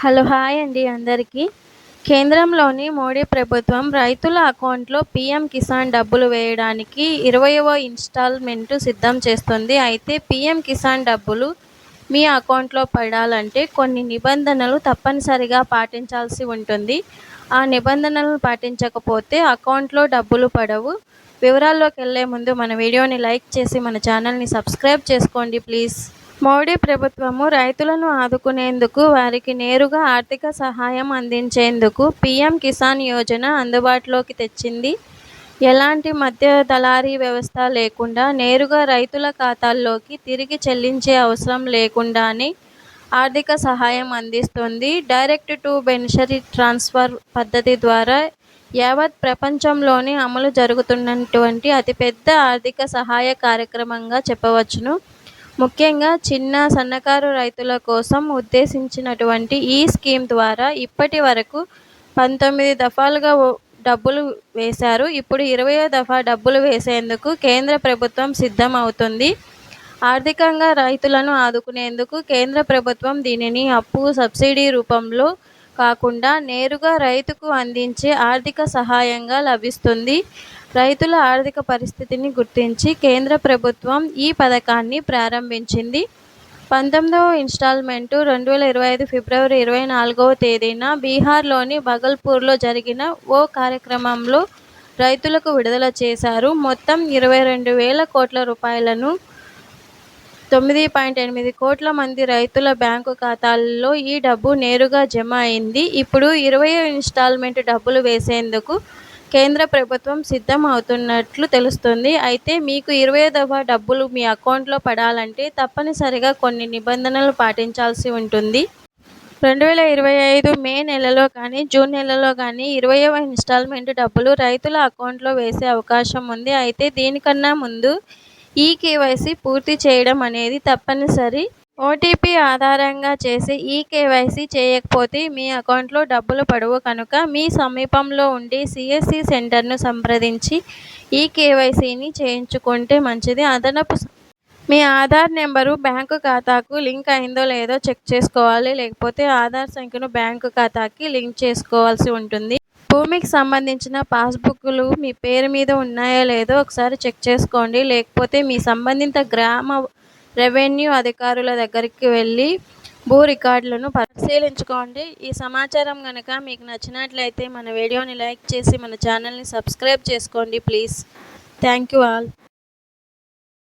Hello hi అండి అందరికీ. కేంద్రంలోని మోడీ ప్రభుత్వం రైతుల అకౌంట్లో పీఎం కిసాన్ డబ్బులు వేయడానికి ఇరవయవ ఇన్స్టాల్మెంటు సిద్ధం చేస్తుంది. అయితే పీఎం కిసాన్ డబ్బులు మీ అకౌంట్లో పడాలంటే కొన్ని నిబంధనలు తప్పనిసరిగా పాటించాల్సి ఉంటుంది. ఆ నిబంధనలను పాటించకపోతే అకౌంట్లో డబ్బులు పడవు. వివరాల్లోకి వెళ్ళే ముందు మన వీడియోని లైక్ చేసి మన ఛానల్ని సబ్స్క్రైబ్ చేసుకోండి ప్లీజ్. మోడీ ప్రభుత్వము రైతులను ఆదుకునేందుకు వారికి నేరుగా ఆర్థిక సహాయం అందించేందుకు పీఎం కిసాన్ యోజన అందుబాటులోకి తెచ్చింది. ఎలాంటి మధ్య దళారీ వ్యవస్థ లేకుండా నేరుగా రైతుల ఖాతాల్లోకి తిరిగి చెల్లించే అవసరం లేకుండానే ఆర్థిక సహాయం అందిస్తుంది. డైరెక్ట్ టు బెనిషరీ ట్రాన్స్ఫర్ పద్ధతి ద్వారా యావత్ ప్రపంచంలోనే అమలు జరుగుతున్నటువంటి అతిపెద్ద ఆర్థిక సహాయ కార్యక్రమంగా చెప్పవచ్చును. ముఖ్యంగా చిన్న సన్నకారు రైతుల కోసం ఉద్దేశించినటువంటి ఈ స్కీమ్ ద్వారా ఇప్పటి వరకు పంతొమ్మిది దఫాలుగా డబ్బులు వేశారు. ఇప్పుడు ఇరవయో దఫా డబ్బులు వేసేందుకు కేంద్ర ప్రభుత్వం సిద్ధం అవుతుంది. ఆర్థికంగా రైతులను ఆదుకునేందుకు కేంద్ర ప్రభుత్వం దీనిని అప్పు సబ్సిడీ రూపంలో కాకుండా నేరుగా రైతుకు అందించే ఆర్థిక సహాయంగా లభిస్తుంది. రైతుల ఆర్థిక పరిస్థితిని గుర్తించి కేంద్ర ప్రభుత్వం ఈ పథకాన్ని ప్రారంభించింది. పంతొమ్మిదవ ఇన్స్టాల్మెంటు రెండు వేల ఇరవై ఐదు ఫిబ్రవరి ఇరవై నాలుగవ తేదీన బీహార్లోని భగల్పూర్లో జరిగిన ఓ కార్యక్రమంలో రైతులకు విడుదల చేశారు. మొత్తం ఇరవై రెండు వేల కోట్ల రూపాయలను తొమ్మిది పాయింట్ ఎనిమిది కోట్ల మంది రైతుల బ్యాంకు ఖాతాల్లో ఈ డబ్బు నేరుగా జమ అయింది. ఇప్పుడు ఇరవై ఇన్స్టాల్మెంట్ డబ్బులు వేసేందుకు కేంద్ర ప్రభుత్వం సిద్ధం అవుతున్నట్లు తెలుస్తుంది. అయితే మీకు ఇరవై దఫా డబ్బులు మీ అకౌంట్లో పడాలంటే తప్పనిసరిగా కొన్ని నిబంధనలు పాటించాల్సి ఉంటుంది. రెండు వేల ఇరవై ఐదు మే నెలలో కానీ జూన్ నెలలో కానీ ఇరవైవ ఇన్స్టాల్మెంట్ డబ్బులు రైతుల అకౌంట్లో వేసే అవకాశం ఉంది. అయితే దీనికన్నా ముందు ఈ కేవైసీ పూర్తి చేయడం అనేది తప్పనిసరి. ఓటీపీ ఆధారంగా చేసి ఈ కేవైసీ చేయకపోతే మీ అకౌంట్లో డబ్బులు పడవు కనుక మీ సమీపంలో ఉండే సిఎస్సి సెంటర్ను సంప్రదించి ఈ కేవైసీని చేయించుకుంటే మంచిది. అదనపు మీ ఆధార్ నెంబరు బ్యాంకు ఖాతాకు లింక్ అయిందో లేదో చెక్ చేసుకోవాలి. లేకపోతే ఆధార్ సంఖ్యను బ్యాంకు ఖాతాకి లింక్ చేసుకోవాల్సి ఉంటుంది. భూమికి సంబంధించిన పాస్బుక్లు మీ పేరు మీద ఉన్నాయో లేదో ఒకసారి చెక్ చేసుకోండి. లేకపోతే మీ సంబంధిత గ్రామ రెవెన్యూ అధికారుల దగ్గరికి వెళ్ళి భూ రికార్డులను పరిశీలించుకోండి. ఈ సమాచారం కనుక మీకు నచ్చినట్లయితే మన వీడియోని లైక్ చేసి మన ఛానల్ని సబ్స్క్రైబ్ చేసుకోండి ప్లీజ్. Thank you all.